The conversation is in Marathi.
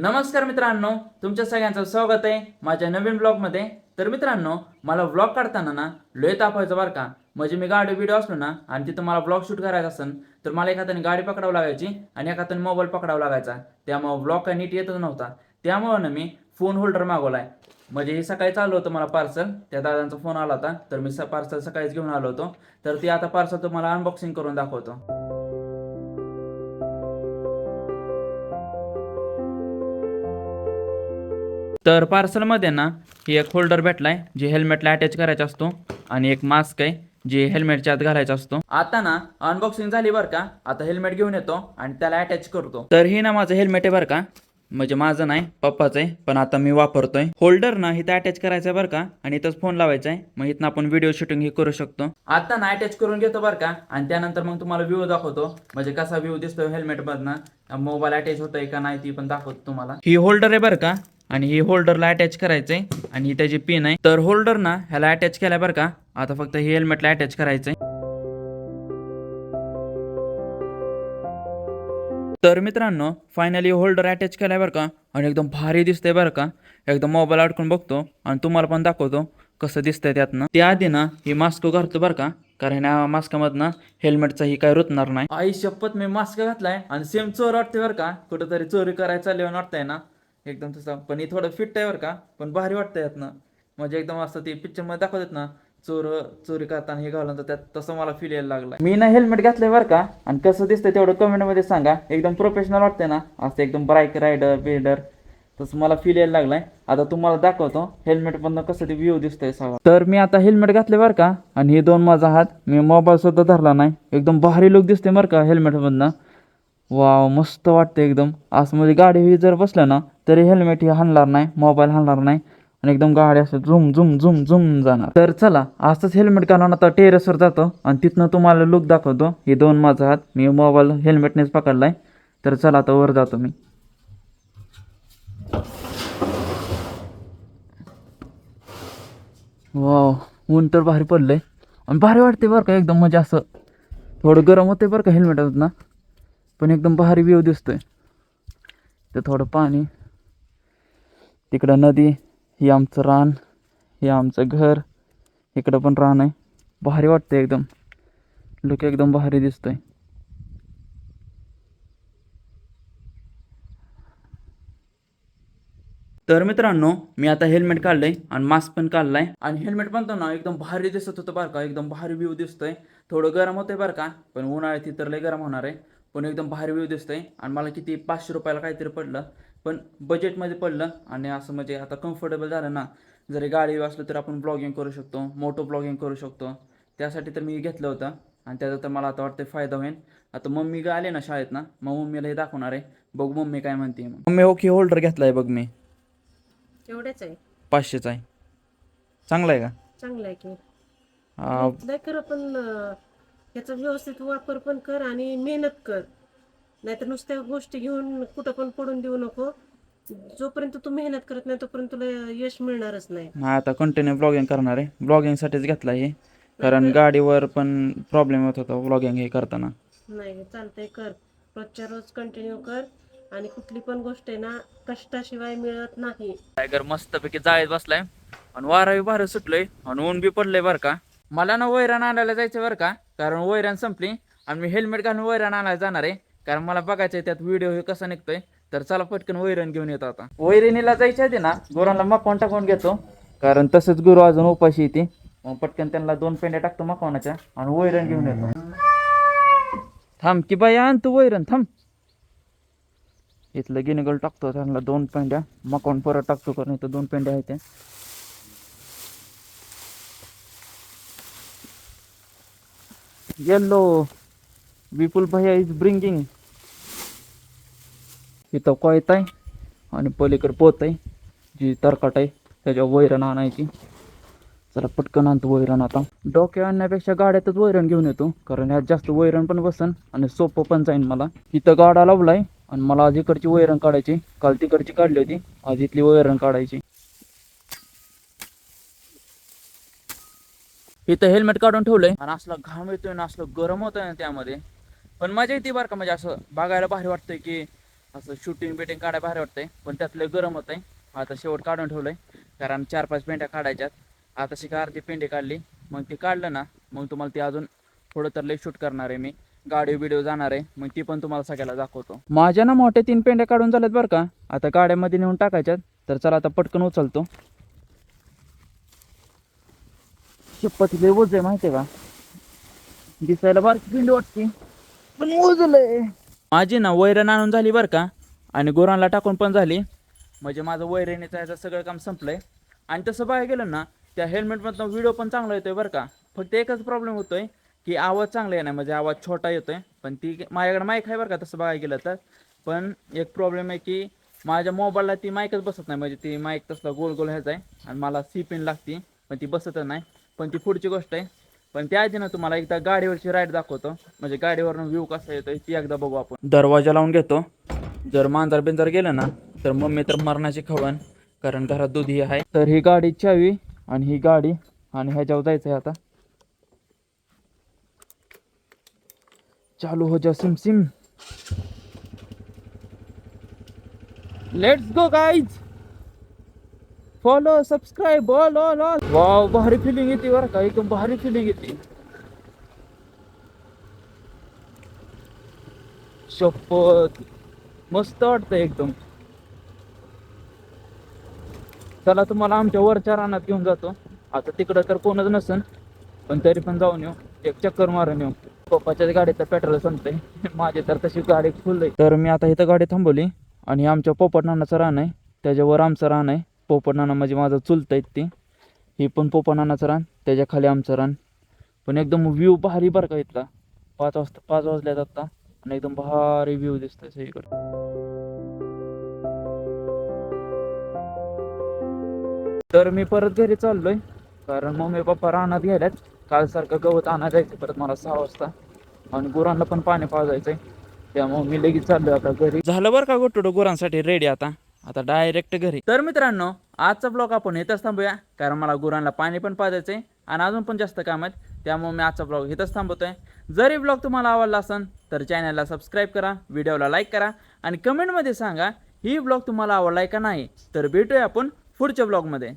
नमस्कार मित्रांनो तुमच्या सगळ्यांचं स्वागत आहे माझ्या नवीन ब्लॉगमध्ये. तर मित्रांनो मला ब्लॉग काढताना ना लय तापायचं बरं का. म्हणजे मी गाडी व्हिडिओ असलो ना आणि तिथं मला ब्लॉग शूट करायचा असेल तर मला एका हाताने गाडी पकडावं लागायची आणि एका हाताने मोबाईल पकडावा लागायचा. त्यामुळं ब्लॉग काय नीट येतच नव्हता. त्यामुळं ना मी फोन होल्डर मागवलाय. म्हणजे हे सकाळी चालू होतं मला पार्सल त्या दादांचा फोन आला होता तर मी पार्सल सकाळीच घेऊन आलो होतो. तर ते आता पार्सल तुम्हाला अनबॉक्सिंग करून दाखवतो. तर पार्सलमध्ये ना ही एक होल्डर भेटलाय जे हेल्मेटला अटॅच करायचा असतो आणि एक मास्क आहे जे हेल्मेटच्या आत घालायचा असतो. आता ना अनबॉक्सिंग झाली बरं का? आता हेल्मेट घेऊन येतो आणि त्याला अटॅच करतो. तर हे ना माझं हेल्मेट आहे बरं का? म्हणजे माझं नाही पप्पाचं आहे पण आता मी वापरतोय. होल्डर ना इथं अटॅच करायचं आहे बरं का? आणि इथंच फोन लावायचा आहे मग इथं आपण व्हिडिओ शूटिंग हे करू शकतो. आता ना अटॅच करून घेतो बरं का? आणि त्यानंतर मग तुम्हाला व्ह्यू दाखवतो. म्हणजे कसा व्ह्यू दिसतो हेल्मेट मधनं? मोबाईल अटॅच होतोय का नाही ती पण दाखवतो तुम्हाला. ही होल्डर आहे बरं का? आणि हे होल्डरला अटॅच करायचंय आणि ही त्याची पिन आहे. तर होल्डर ना ह्याला अटॅच केल्या बरं का? आता फक्त हे हेल्मेटला अटॅच करायचंय. तर मित्रांनो फायनली होल्डर अटॅच केलाय बरं का? आणि एकदम भारी दिसतंय बरं का? एकदम मोबाईल अडकून बघतो आणि तुम्हाला पण दाखवतो कसं दिसतंय त्यातनं. त्याआधी ना हे मास्क घालतो बरं का? कारण या मास्कमधनं हेल्मेटचा ही काय रुतणार नाही. आई शपथ मी मास्क घातलाय आणि सेम चोर वाटते बरं का? कुठंतरी चोरी करायला चालली वाटतंय ना? एकदम तसं. पण हे थोडं फिट आहे बरं का. पण भारी वाटतंय यातनं. म्हणजे एकदम असं ते पिक्चरमध्ये दाखवतात ना चोर चोरी करताना हे घालून त्यात तसं मला फील यायला लागला. मी ना हेल्मेट घातलंय बरं का. आणि कसं दिसतंय तेवढं कमेंटमध्ये सांगा. एकदम प्रोफेशनल वाटतंय ना. असं एकदम बाईक रायडर बिल्डर तसं मला फील यायला लागलाय. आता तुम्हाला दाखवतो हेल्मेट पण कसं ते व्ह्यू दिसतंय सगळं. तर मी आता हेल्मेट घातले बरं का. आणि हे दोन माझा हात मी मोबाईल सुद्धा धरला नाही. एकदम भारी लुक दिसते बरं का हेल्मेट वा वाव मस्त वाटतं एकदम. असं म्हणजे गाडी ही जर बसलं ना तरी हेल्मेट हे हाणणार नाही मोबाईल हाणणार नाही. आणि एकदम गाडी असं झुम झुम झुम झुम जाणार. तर चला असंच हेल्मेट घालून आता टेरेसवर जातो आणि तिथनं तुम्हाला लुक दाखवतो. हे दोन माझा हात. मी मोबाईल हेल्मेटनेच पकडलाय. तर चला आता वर जातो मी. वाव ऊन तर भारी पडलंय. आणि भारी वाटते बरं का एकदम म्हणजे असं. थोडं गरम होते बरं का हेल्मेट ना पण एकदम भारी व्ह्यू दिसतोय. ते थोडं पाणी. तिकडं नदी हे आमचं रान हे आमचं घर इकडं पण रान आहे. भारी वाटतं एकदम. लुक एकदम भारी दिसतोय. तर मित्रांनो मी आता हेल्मेट काढलंय आणि मास्क पण काढलाय. आणि हेल्मेट पण ना एकदम भारी दिसत होतं बरं का. एकदम भारी व्ह्यू दिसतोय. थोडं गरम होतंय बरं का पण उन्हाळ्यात तर लय गरम होणार आहे. पण एकदम भारी व्ह्यू दिसतोय. आणि मला किती पाचशे रुपयाला काहीतरी पडलं. पण बजेटमध्ये पडलं आणि असं म्हणजे आता कम्फर्टेबल झालं ना जरी गाडी असलं तर आपण ब्लॉगिंग करू शकतो मोठं ब्लॉगिंग करू शकतो. त्यासाठी तर मी घेतलं होतं आणि त्याचा तर मला आता वाटतं फायदा होईल. आता मम्मी गा आले ना शाळेत ना मग मम्मीला हे दाखवणार आहे. बघ मम्मी काय म्हणते. मम्मी ओके होल्डर घेतलाय बघ मी. एवढेच आहे. पाचशेचा आहे. चांगला आहे का? चांगलं आहे की. नाही पण अं, याचा व्यवस्थित वापर पण कर आणि मेहनत कर. नाहीतर नुसत्या गोष्टी घेऊन कुठं पण पडून देऊ नको. जोपर्यंत तू मेहनत करत नाही तोपर्यंत तुला यश मिळणारच नाही. हा आता कंटिन्यू ब्लॉगिंग करणार आहे. ब्लॉगिंगसाठीच घेतला हे कारण गाडीवर पण प्रॉब्लेम होत होता ब्लॉगिंग हे करताना. नाही चालतंय कर. रोजच्या रोज कंटिन्यू कर. आणि कुठली पण गोष्ट आहे ना कष्टाशिवाय मिळत नाही. टायगर मस्तपैकी जाळीत बसलाय. आणि वारावी भारी सुटलंय. आणि ऊन बी पडलंय बरं का. मला ना वैरण आणायला जायचं बरं का. कारण वैरण संपली आणि मी हेल्मेट घालून वैरण आणायला जाणार आहे. कारण मला बघायचंय त्यात व्हिडिओ हे कसा निघतोय. तर चला पटकन वैरण घेऊन येतो आता. वैरणीला जायच्या आधी ना गुरांना मकवान टाकून घेतो. कारण तसंच गुरु अजून उपाशी येते मग पटकन त्यांना दोन पेंड्या टाकतो मकवानाच्या आणि वैरण घेऊन येतो. थांब की बाई आण तू वैरण थांब. इथलं गिनगल टाकतो त्यांना दोन पेंड्या. मकवान परत टाकतो कारण इथं दोन पेंड्या आहेत त्या येल्लो विपुल भैया इज ब्रिंगिंग इथं कोयत आहे आणि पलीकडे पोत आहे जी तरकाट आहे त्याच्यावर वैरण आणायची चला पटकन आणतो वैरण आता डोक्या आणण्यापेक्षा गाड्यातच वैरण घेऊन येतो कारण ह्यात जास्त वैरण पण बसन आणि सोपं पण जाईन मला इथं गाडा लावलाय आणि मला आज इकडची वैरण काढायची काल तिकडची काढली होती आज इथली वैरण काढायची इथं हेल्मेट काढून ठेवलंय. आणि असला घाम येतोय ना असलं गरम होतोय ना त्यामध्ये. पण मजा येते बरं का म्हणजे असं बघायला भारी वाटतंय की असं शूटिंग बिटिंग काढायला भारी वाटतंय. पण त्यातलं गरम होतंय. आता शेवट काढून ठेवलंय. कारण चार पाच पेंड्या काढायच्यात. आता शिका अर्धी पेंडी काढली. मग ती काढलं ना मग तुम्हाला ती अजून थोडं तर लई शूट करणार आहे मी. गाडी व्हिडिओ जाणार आहे. मग ती पण तुम्हाला सगळ्याला दाखवतो. माझ्या ना मोठ्या तीन पेंड्या काढून झाल्यात बरं का. आता गाड्यामध्ये नेऊन टाकायच्यात. तर चला आता पटकन उचलतो. शपथ लय ओझ आहे माहितीये का? दिसायला बारकी पिंडी वाटते. पण मोजलंय माझी ना वैरण आणून झाली बरं का? आणि गुरांना टाकून पण झाली. म्हणजे माझं वैरणीचं याचं सगळं काम संपलंय. आणि तसं बघायला गेलं ना त्या हेल्मेटमधनं व्हिडिओ पण चांगला येतोय बरं का? फक्त एकच प्रॉब्लेम होतोय की आवाज चांगला येणार म्हणजे आवाज छोटा येतोय. पण ती माझ्याकडे माईक आहे बरं का तसं बघायला गेलं तर. पण एक प्रॉब्लेम आहे की माझ्या मोबाईलला ती माईकच बसत नाही. म्हणजे ती माईक तसला गोल गोल ह्याचा आहे. आणि मला सी पिन लागते पण ती बसतच नाही. पण ती पुढची गोष्ट आहे. पण त्याआधी ना तुम्हाला एकदा गाडीवरची राईड दाखवतो. म्हणजे गाडीवरनं व्ह्यू कसा येतोय ती एकदा बघू आपण. दरवाजा लावून घेतो. जर मांजर बिंजर गेलं ना तर मम्मी तर मरणाची खवण कारण घरात दूध ही आहे. तर ही गाडी चावी आणि ही गाडी आणि ह्याच्यावर जायचं आहे आता. चालू हो जा सिम SIM. Let's go guys follow subscribe all all all wow भारी फिलिंग येते बरं का. एकदम भारी फिलिंग येते. शपथ. मस्त वाटतं एकदम. चला तुम्हाला आमच्या वरच्या रानात घेऊन जातो. आता तिकडं तर कोणच नसन पण तरी पण जाऊन येऊ. एक चक्कर मारून येऊ. पप्पाच्याच गाडीचं पेट्रोल संपतंय. माझी तर तशी गाडी फुल आहे. तर मी आता इथं गाडी थांबवली आणि आमच्या पोपट नानाचं रान आहे. त्याच्यावर आमचं रान आहे. पोपटनाना म्हणजे माझं चुलत आहेत ती. ही पण पोपटनानाचं रान त्याच्याखाली आमचं रान. पण एकदम व्ह्यू भारी बरं का इथला. पाच वाजता पाच वाजल्यात आता. आणि एकदम भारी व्ह्यू दिसतोय सगळीकडे. तर मी परत घरी चाललोय. कारण मम्मी पप्पा रानात गेल्यात. काल सारखं गवत आणा जायचं परत मला सहा वाजता. आणि गुरांना पण पाणी पाजायचंय. त्यामुळे मी लगेच चाललोय आता घरी. झालं बरं का गोटोडो गुरांसाठी रेडी आता? आता डायरेक्ट घरी. तर मित्रांनो आजचा ब्लॉग आपण इथंच थांबूया कारण मला गुरांना पाणी पण पाजायचंय आणि अजून पण जास्त काम आहेत त्यामुळे मी आजचा ब्लॉग इथंच थांबवतोय. जरी ब्लॉग तुम्हाला आवडला असेल तर चॅनलला सबस्क्राईब करा व्हिडिओला लाईक करा आणि कमेंटमध्ये सांगा ही ब्लॉग तुम्हाला आवडलाय का नाही तर भेटूया आपण पुढच्या ब्लॉगमध्ये